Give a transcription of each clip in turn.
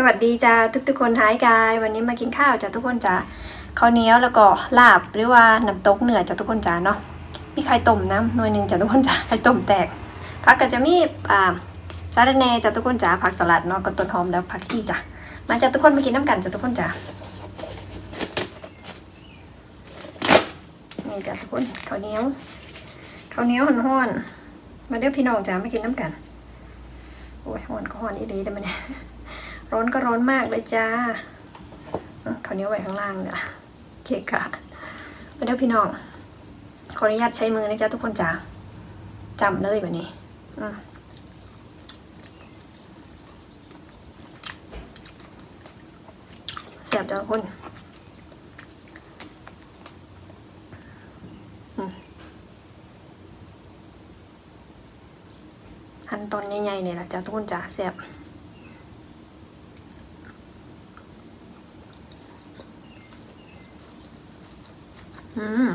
สวัสดีจ้าทุกทุกๆคนท้ายกาย วันนี้มากินข้าวจ้าทุกคนจ้าข้าวเหนียวแล้วก็ลาบหรือว่าน้ำตกเหนือจ้าทุกคนจ้าเนาะมีไข่ต้มน้ำหน่วยหนึ่งจ้าทุกคนจ้าไข่ต้มแตกผักก็จะมีอ่าซาลาแหน่จ้าทุกคนจ้าผักสลัดเนาะกับต้นหอมแล้วผักชีจ้ามาจ้าทุกคนมากินน้ำกันจ้าทุกคนจ้านี่จ้าทุกคนข้าวเหนียวข้าวเหนียวห่อนๆมาเด้อพี่น้องจ้ามากินน้ำกันโอ้ยห่อนก็ห่อนอีหลีแต่มันเนี่ย ร้อนก็ร้อนมากเลยจ้าอะข้าเนี้ยไว้ข้างล่างเนี่ยเกะกะมาเด้อพี่น้อง ขออนุญาตใช้มือนะจ๊ะทุกคนจ้าจำเลยแบบนี้อืมแซ่บจ้าทุกคนอืมหั่นตอนใหญ่ๆเนี่ยแหละจ้าทุกคนจ้าแซ่บ อืม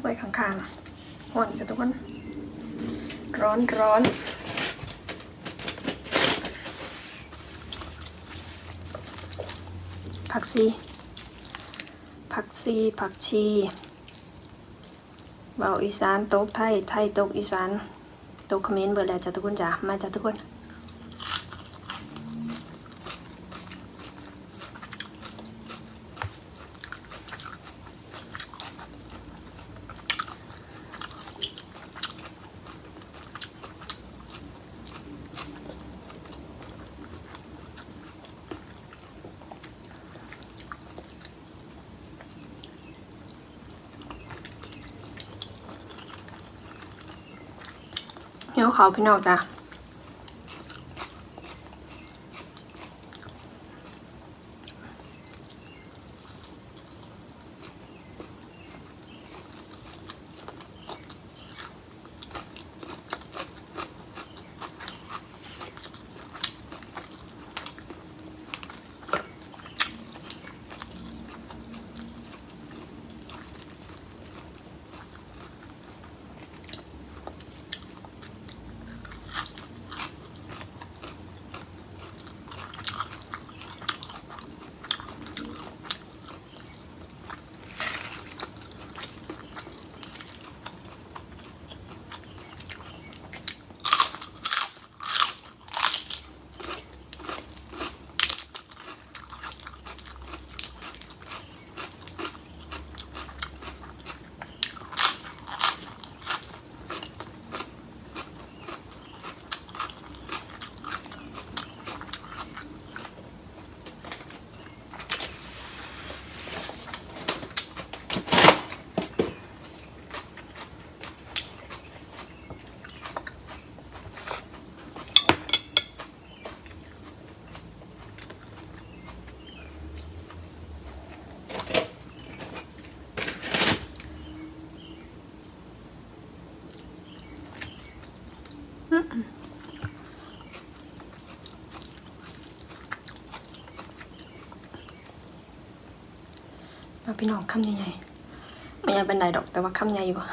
ไว้ข้างๆห่อนจ้ะทุกคน ร้อนร้อน ผักซีผักซีผักชีเบาอีสานตกไทยไทยตกอีสานตกเขมรเบิดแล้วจ้ะทุกคนจ้ะมาจ้ะทุกคน วเขาพี่น้องจ้ะมา พี่น้องคำใหญ่ๆไม่ใหญ่เป็นไรดอกแต่ว่าคำใหญ่บ่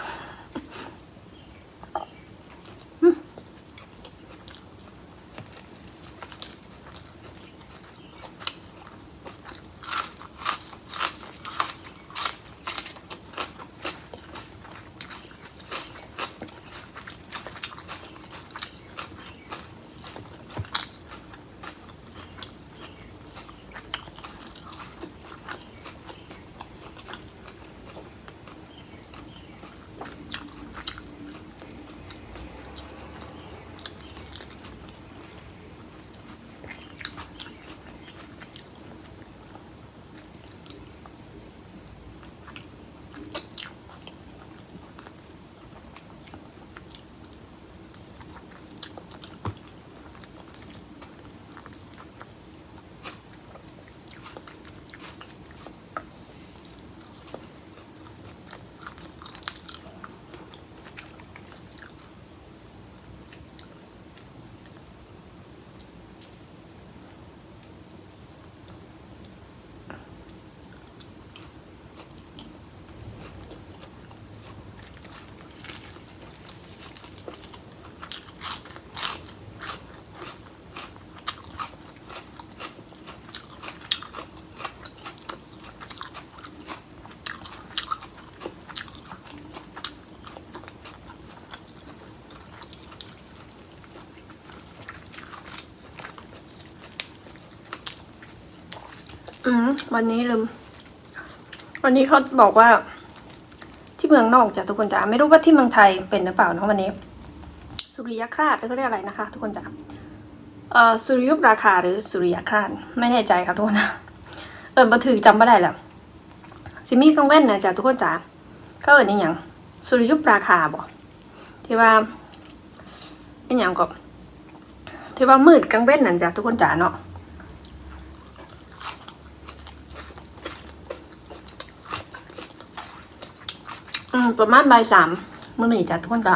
อืมวันนี้ลืม วันนี้เขาบอกว่า ที่เมืองนอกจ้ะทุกคนจ๋าไม่รู้ว่าที่เมืองไทยเป็นหรือเปล่านะวันนี้ สุริยคราชเขาเรียกอะไรนะคะ ทุกคนจ๋าเอ่อสุริยุปราคาหรือสุริยคราชไม่แน่ใจค่ะทุกคนนะเออมาถึงจำไม่ได้แล้วซิมี่กังเว้นนะจ้ะทุกคนจ๋าเขาเอ่ยนี่อย่างสุริยุปราคาบอกที่ว่าเป็นอย่างก็ที่ว่ามืดกังเว้นนั่นจ้ะทุกคนจ๋าเนาะ อืมประมาณบ่ายสามมื่อหนีจ้ะทุกคนจ้ะ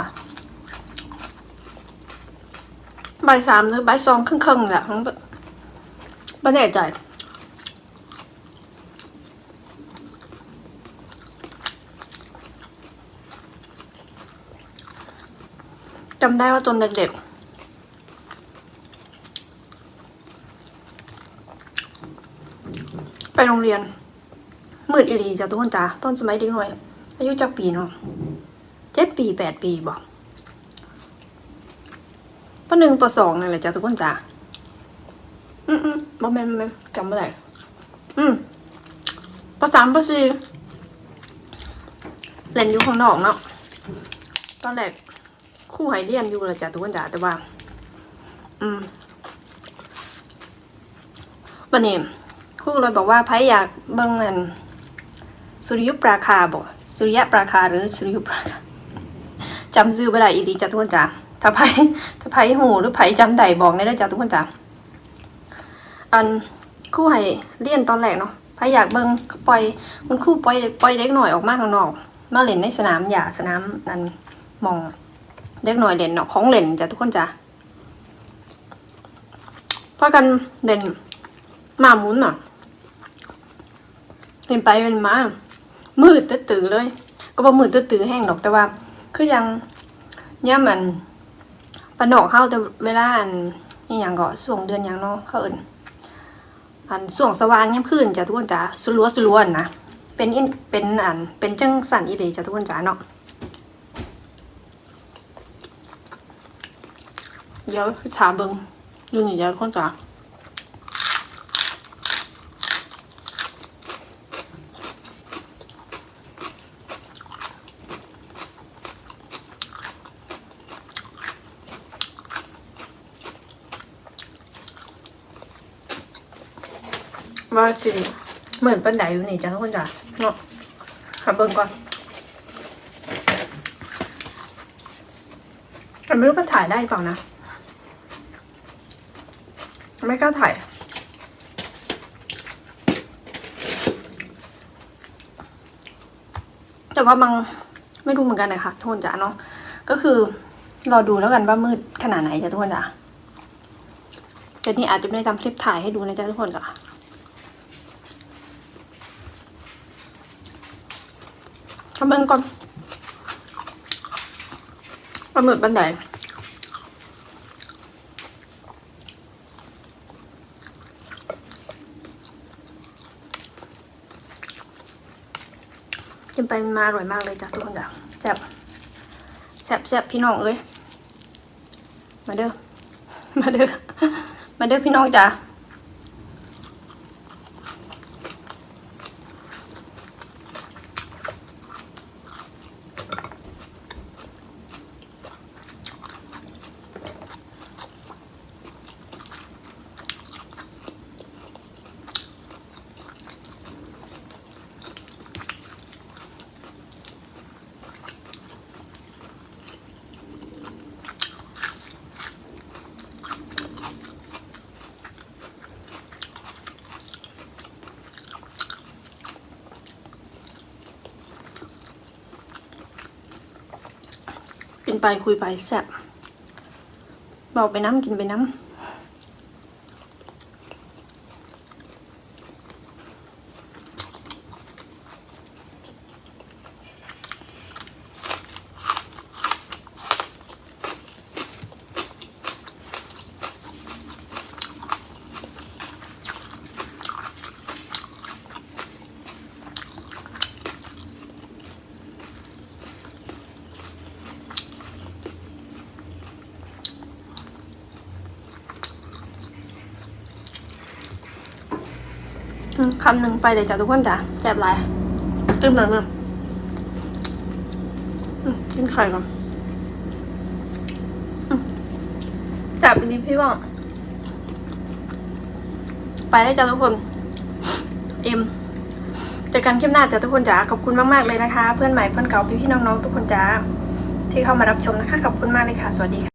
บ่ายสามหรือบ่ายสองครึ่งครึ่งๆแหละของไม่แน่ใจจำได้ว่าตอนเด็กๆไปโรงเรียนมืดอีหลีจ้ะทุกคนจ้ะตอนสมัยเด็กหน่อย อายุจักปีเนาะเจ็ดปีแปดปีบอกปหนึ่งปสองนี่แหละจ้ะทุกคนจ้ะอืมอืมบ่แมนแมนจำไม่ได้อืมปสามปสี่เล่นอยู่ข้างนอกเนาะตอนแรกครู่ให้เรียนอยู่ลยจ้ะทุกคนจ้ะแต่ว่า อืมวันนี้ครู่เลยบอกว่าไพ่อยากเบิ่งเงินสุริยุปราคาบอก สุริยะปราคาหรือสุริยุปราคาจำซื้อไม่ได้อีดีจ้ะทุกคนจ้ะถ้าไพ่ถ้าไพ่หูหรือไพ่จำได้บอกได้เลยจ้ะทุกคนจ้ะอันคู่ให้เรียนตอนแรกเนาะไพ่อยากเบิ่งปล่อยคุณคู่ปล่อยปล่อยเด็กหน่อยออกมาข้างนอกมาเล่นในสนามหญ้าสนามนั่นมองเด็กหน่อยเล่นเนาะของเล่นจ้ะทุกคนจ้ะพากันเล่นมาหมุนเนาะเล่นไปเป็นมา มืดตื้อเลย ก็บ่มืดตื้อแห้งดอกแต่ว่า คือยังย่ามันปนนอกเข้าแต่เวลาอันนี่อยังก็ส่วงเดือนหยังเนาะเขาเอิ้นอันส่วงสว่างยามคืนจ้ะทุกคนจ้ะสุรัวสุรวนนะเป็นอินเป็นอันเป็นจังสันอีเดจ้ะทุกคนจ้ะเนาะเดี๋ยวถามเบิงอยู่นี่จ้ะทุกคนจ้ะ ว่าสิงเหมือนปันไดอยู่นี่จ้ะทุกคนจ้ะเนาะขับเบิ่งก่อนแต่ไม่รู้มันถ่ายได้เปล่านะ ไม่กล้าถ่ายแต่ว่าบางไม่รู้เหมือนกันเลยค่ะทุกคนจ้ะเนาะก็คือรอดูแล้วกันว่ามืดขนาดไหนจ้ะทุกคนจ้ะแต่นี่อาจจะไม่ได้ทำคลิปถ่ายให้ดูนะจ๊ะทุกคนจ้ะ ทำเบิ่งก่อนปลาหมึกบันไดกินไปมาอร่อยมากเลยจ้ะทุกคนจ้ะแซ่บแซ่บแซ่บพี่น้องเอ้ยมาเด้อมาเด้อมาเด้อพี่น้องจ้ะ กินไปคุยไปแซ่บบอกไปน้ำกินไปน้ำ คำหนึ่งไปเลยจ้ะทุกคนจ้ะแซ่บหลายอึ้มหน่อยมั้งอืมกินไข่ก่อนอืมจับไปดิพี่ว่องไปได้จ้ะทุกคน เอ็มเจอกันคลิปหน้าจ้ะทุกคนจ๋าขอบคุณมากๆเลยนะคะ เพื่อนใหม่เพื่อนเก่าพี่ๆน้องๆทุกคนจ๋าที่เข้ามารับชมนะคะ ขอบคุณมากเลยค่ะ สวัสดีค่ะ